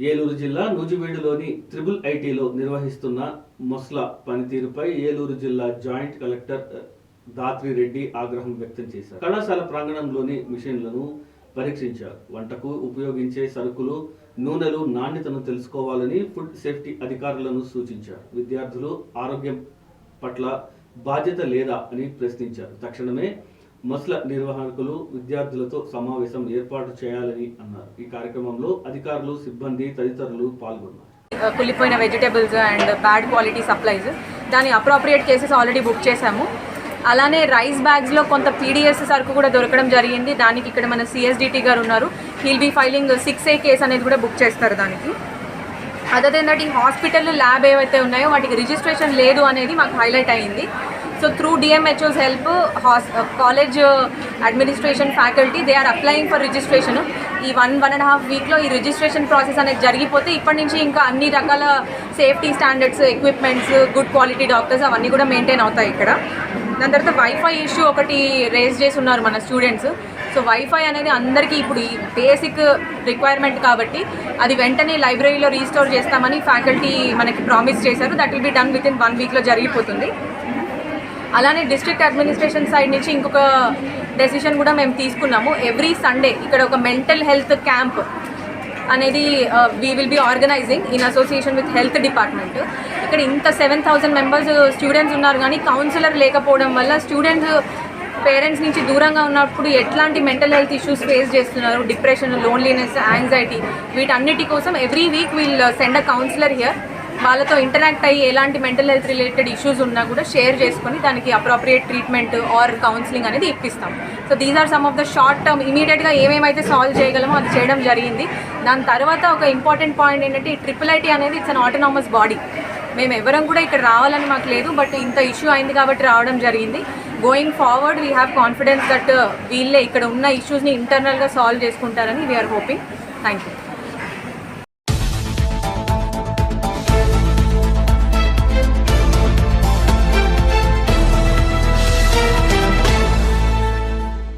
ఏలూరు జిల్లా నూజివీడులోని త్రిబుల్ ఐటీలో నిర్వహిస్తున్న మొస్లా పనితీరుపై ఏలూరు జిల్లా జాయింట్ కలెక్టర్ దాత్రి రెడ్డి ఆగ్రహం వ్యక్తం చేశారు. కళాశాల ప్రాంగణంలోని మిషన్లను పరీక్షించారు. వంటకు ఉపయోగించే సరుకులు నూనెలు నాణ్యతను తెలుసుకోవాలని ఫుడ్ సేఫ్టీ అధికారులను సూచించారు. విద్యార్థులు ఆరోగ్యం పట్ల బాధ్యత లేదా అని ప్రశ్నించారు. తక్షణమే మస్ల నిర్వాహకులు విద్యార్థులతో సమావేశం ఏర్పాటు చేయాలని అన్నారు. ఈ కార్యక్రమంలో అధికారులు సిబ్బంది తదితరులు పాల్గొన్నారు. కుళ్ళిపోయిన vegetables and bad quality supplies దాని అప్రోప్రియేట్ కేసెస్ ఆల్రెడీ బుక్ చేశాము. అలానే రైస్ బ్యాగ్స్లో కొంత పీడిఎస్ సరుకు కూడా దొరకడం జరిగింది. దానికి ఇక్కడ మన సిఎస్డిటీ గారు ఉన్నారు. He'll be filing six A case అనేది కూడా బుక్ చేస్తారు దానికి. అదర్ దెన్ దట్ ఈ హాస్పిటల్ ల్యాబ్ ఏవైతే ఉన్నాయో వాటికి రిజిస్ట్రేషన్ లేదు అనేది మాకు హైలైట్ అయ్యింది so through DMHOs help has college administration faculty they are applying for registration ఈ వన్ వన్ అండ్ హాఫ్ వీక్లో ఈ రిజిస్ట్రేషన్ ప్రాసెస్ అనేది జరిగిపోతే ఇప్పటి నుంచి ఇంకా అన్ని రకాల safety standards equipments good quality doctors అవన్నీ కూడా మెయింటైన్ అవుతాయి ఇక్కడ. దాని తర్వాత వైఫై ఇష్యూ ఒకటి రేజ్ చేసి ఉన్నారు మన స్టూడెంట్స్ సో వైఫై అనేది అందరికీ ఇప్పుడు ఈ బేసిక్ రిక్వైర్మెంట్ కాబట్టి అది వెంటనే లైబ్రరీలో రీస్టోర్ చేస్తామని ఫ్యాకల్టీ మనకి ప్రామిస్ చేశారు. That will be done within one వీక్లో జరిగిపోతుంది. అలానే డిస్ట్రిక్ట్ అడ్మినిస్ట్రేషన్ సైడ్ నుంచి ఇంకొక డెసిషన్ కూడా మేము తీసుకున్నాము. ఎవ్రీ సండే ఇక్కడ ఒక మెంటల్ హెల్త్ క్యాంప్ అనేది we will be organising in association with health department ఇక్కడ ఇంత సెవెన్ థౌసండ్ మెంబర్స్ స్టూడెంట్స్ ఉన్నారు కానీ కౌన్సిలర్ లేకపోవడం వల్ల స్టూడెంట్స్ పేరెంట్స్ uh, నుంచి దూరంగా ఉన్నప్పుడు ఎట్లాంటి మెంటల్ హెల్త్ ఇష్యూస్ ఫేస్ చేస్తున్నారు? డిప్రెషన్ లోన్లీనెస్ యాంగ్జైటీ వీటన్నిటి కోసం every week we'll send a counsellor here వాళ్ళతో ఇంటరాక్ట్ అయ్యి ఎలాంటి మెంటల్ హెల్త్ రిలేటెడ్ ఇష్యూస్ ఉన్నా కూడా షేర్ చేసుకొని దానికి అప్రోప్రియేట్ ట్రీట్మెంట్ ఆర్ కౌన్సిలింగ్ అనేది ఇప్పిస్తాం. So these are some of the short term ఇమీడియట్గా ఏమేమైతే సాల్వ్ చేయగలమో అది చేయడం జరిగింది. దాని తర్వాత ఒక ఇంపార్టెంట్ పాయింట్ ఏంటంటే ఈ ట్రిపుల్ ఐటీ అనేది ఇట్స్ అన్ ఆటోనామస్ బాడీ మేము ఎవరం కూడా ఇక్కడ రావాలని మాకు లేదు బట్ ఇంత ఇష్యూ అయింది కాబట్టి రావడం జరిగింది. Going forward we have confidence that వీళ్ళే ఇక్కడ ఉన్న ఇష్యూస్ని ఇంటర్నల్గా సాల్వ్ చేసుకుంటారని వీఆర్ హోపింగ్ థ్యాంక్ యూ